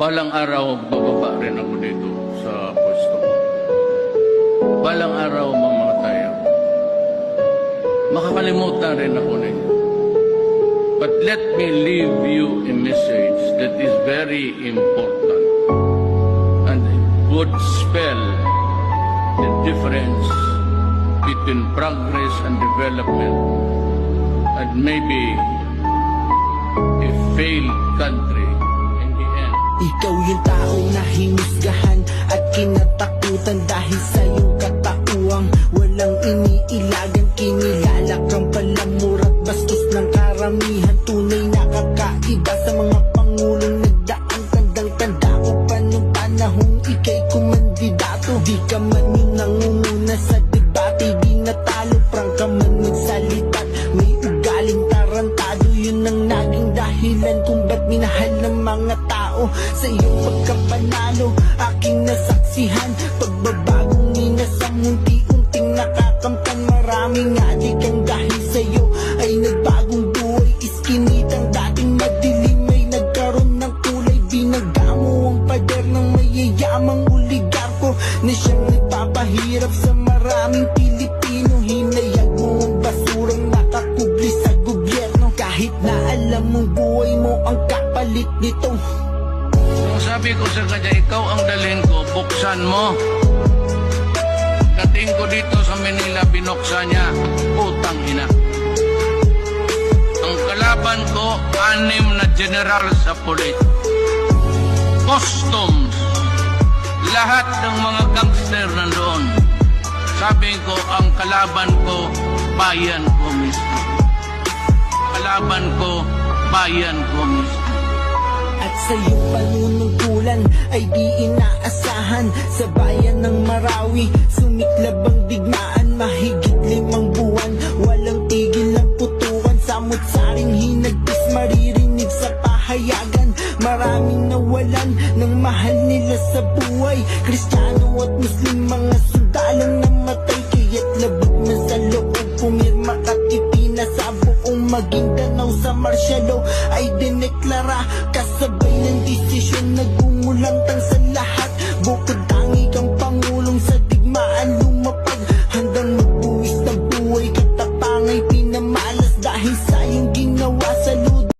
Balang araw, bababa rin ako dito sa pwesto. Balang araw, mamamatay ako. Makakalimutan rin ako ninyo. But let me leave you a message that is very important and would spell the difference between progress and development and maybe a failed country. Ikaw yung taong nahimusgahan at kinatakutan dahil sa iyong katauang walang iniilagan kinilala kang palamur at bastos ng karamihan. Tunay nakakaiba sa mga pangulong nagdaang tandang tanda ko pa nung panahong ikay kumandidato. Di ka man yung nangunguna sa debate di natalo prang ka man magsalita may ugaling tarantado yun ang naging dahilan kung ba't minahal ng mga tao. Sa iyong pagkapanalo aking nasaksihan. Pagbabagong minasang unti-unting nakakamtan. Maraming adik ang dahil sa'yo. Ay nagbagong buhay iskinitang dating madilim. Ay nagkaroon ng kulay binaga mo ang pader ng mayayamang oligarko. Na siyang nagpapahirap sa maraming Pilipino. Hinayag mo ang basurang nakakubli sa gobyerno. Kahit na alam mong buhay mo ang kapalit nito Sabi ko sa kanya, ikaw ang dalhin ko, buksan mo. Dating ko dito sa Manila, binuksan niya. Putang ina. Ang kalaban ko, anim na general sa pulit. Customs. Lahat ng mga gangster nandoon. Sabi ko, ang kalaban ko, bayan ko mismo. Kalaban ko, bayan ko mismo. Sa iyong panunungkulan ay di inaasahan. Sa bayan ng Marawi, sumiklab ang digmaan Mahigit limang buwan, walang tigil ang putukan Samot-saring hinagpis, maririnig sa pahayagan. Maraming nawalan ng mahal nila sa buhay. Kristiyano at Muslim, mga sundalong namatay. Kaya't labog na sa loob, pumirma katipina sa buong maging tanaw sa marsyalo. Ay dineklara kasabay Siyang nagungulang tang sa